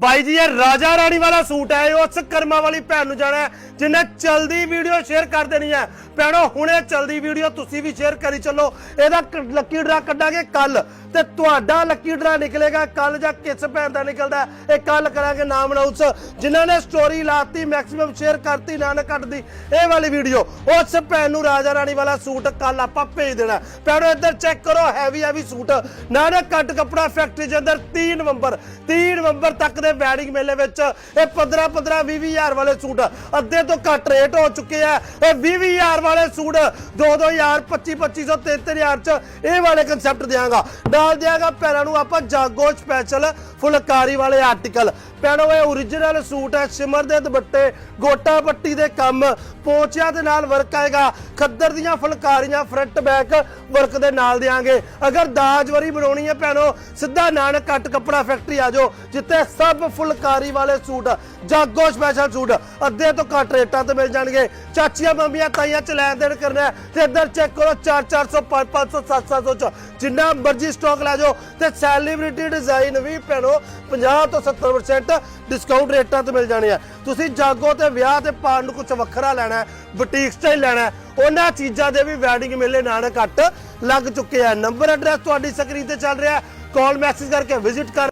ਬਾਈ ਜੀ ਇਹ ਰਾਜਾ ਰਾਣੀ ਵਾਲਾ ਸੂਟ ਹੈ ਇਹ ਉਸ ਕਰਮਾ ਵਾਲੀ ਭੈਣ ਨੂੰ ਜਾਣਾ ਹੈ, ਜਿਹਨੇ ਚਲਦੀ ਵੀਡੀਓ ਸ਼ੇਅਰ ਕਰ ਦੇਣੀ ਹੈ। ਭੈਣੋ ਹੁਣੇ ਚਲਦੀ ਵੀਡੀਓ ਤੁਸੀਂ ਵੀ ਸ਼ੇਅਰ ਕਰੀ ਚੱਲੋ। ਇਹਦਾ ਲੱਕੀ ਡਰਾ ਕੱਢਾਂਗੇ ਕੱਲ। ਤੇ ਤੁਹਾਡਾ ਲੱਕੀ ਡਰਾ ਨਿਕਲੇਗਾ ਕੱਲ ਜਾਂ ਕਿਸ ਭੈਣ ਦਾ ਨਿਕਲਦਾ ਹੈ, ਇਹ ਕੱਲ ਕਰਾਂਗੇ ਨਾਮ ਅਨਾਉਂਸ ਜਿਨ੍ਹਾਂ ਨੇ ਸਟੋਰੀ ਲਾਤੀ ਮੈਕਸਿਮਮ ਸ਼ੇਅਰ ਕਰਤੀ ਨਾ ਨਾ ਕੱਟਦੀ ਇਹ ਵਾਲੀ ਵੀਡੀਓ। ਉਸ ਭੈਣ ਨੂੰ ਰਾਜਾ ਰਾਣੀ ਵਾਲਾ ਸੂਟ ਕੱਲ ਆਪਾਂ ਭੇਜ ਦੇਣਾ ਭੈਣੋ ਇੱਧਰ ਚੈੱਕ ਕਰੋ ਹੈਵੀ ਹੈਵੀ ਸੂਟ। ਨਾ ਨਾ ਕੱਟ ਕੱਪੜਾ ਫੈਕਟਰੀ ਦੇ ਅੰਦਰ 3 ਨਵੰਬਰ 3 ਨਵੰਬਰ ਤੱਕ ਦੇ ਵੈਡਿੰਗ ਮੇਲੇ ਵਿੱਚ ਇਹ 15 15 20 20 ਹਜ਼ਾਰ ਵਾਲੇ ਸੂਟ ਅੱਧੇ ਤੋਂ ਘੱਟ ਰੇਟ ਹੋ ਚੁੱਕੇ ਆ। ਇਹ 20 20 ਹਜ਼ਾਰ ਵਾਲੇ ਸੂਟ 2 2000 25 2500 33000 ਚ ਇਹ ਵਾਲੇ ਕਨਸੈਪਟ ਦਿਆਂਗਾ। ਨਾਲ ਦਿਆਂਗਾ ਪੈਰਾਂ ਨੂੰ ਆਪਾਂ ਜਾਗੋ ਸਪੈਸ਼ਲ ਫੁਲਕਾਰੀ ਵਾਲੇ ਆਰਟੀਕਲ ਪੈਣੋ ਇਹ origignal ਸੂਟ ਹੈ, ਸਿਮਰ ਦੇ ਦੁਪੱਟੇ, ਗੋਟਾ ਪੱਟੀ ਦੇ ਕੰਮ, ਪੋਚਿਆਂ ਦੇ ਨਾਲ ਵਰਕ ਆਏਗਾ। ਖੱਦਰ ਦੀਆਂ ਫੁਲਕਾਰੀਆਂ ਫਰੰਟ ਬੈਕ ਵਰਕ ਦੇ ਨਾਲ ਦਿਆਂਗੇ। ਅਗਰ ਦਾਜ ਵਰੀ ਬਣਾਉਣੀ ਹੈ ਭੈਣੋ, ਸਿੱਧਾ ਨਾਨਕ ਕੱਟ ਕੱਪੜਾ ਫੈਕਟਰੀ ਆ ਜਾਓ, ਜਿੱਥੇ ਸਭ ਫੁਲਕਾਰੀ ਵਾਲੇ ਸੂਟ, ਜਾਗੋ ਸਪੈਸ਼ਲ ਸੂਟ, ਅੱਧੇ ਤੋਂ ਘੱਟ ਰੇਟਾਂ ਤੇ ਮਿਲ ਜਾਣਗੇ। ਚਾਚੀਆਂ ਮੰਮੀਆਂ ਤਾਈਆਂ ਚ ਲੈਣ ਦੇਣ ਕਰਨਾ ਤੇ ਇੱਧਰ ਚੈੱਕ ਕਰੋ 4 400 5 500 700 ਚ। ਜਿੰਨਾ ਮਰਜ਼ੀ ਸਟਾਕ ਲੈ ਜਾਓ, ਤੇ ਸੈਲੀਬ੍ਰਿਟੀ ਡਿਜ਼ਾਈਨ ਵੀ ਭੈਣੋ 50 ਤੋਂ 70% ਡਿਸਕਾਊਂਟ ਰੇਟਾਂ ਤੇ ਮਿਲ ਜਾਣੇ ਆ। ਤੁਸੀਂ ਜਾਗੋ ਤੇ ਵਿਆਹ ਤੇ ਪਾਉਣ ਨੂੰ ਕੁਝ ਵੱਖਰਾ ਲੈਣਾ ਹੈ ਬੁਟੀਕ ਸਟਾਈਲ ਲੈਣਾ ਹੈ, ਉਹਨਾਂ ਚੀਜ਼ਾਂ ਦੇ ਵੀ ਵੈਡਿੰਗ ਮੇਲੇ ਨਾਲ ਘੱਟ ਲੱਗ ਚੁੱਕੇ ਆ। ਨੰਬਰ ਐਡਰੈਸ ਤੁਹਾਡੀ ਸਕਰੀਨ ਤੇ ਚੱਲ ਰਿਹਾ ਕਾਲ ਮੈਸੇਜ ਕਰਕੇ ਵਿਜ਼ਿਟ ਕਰ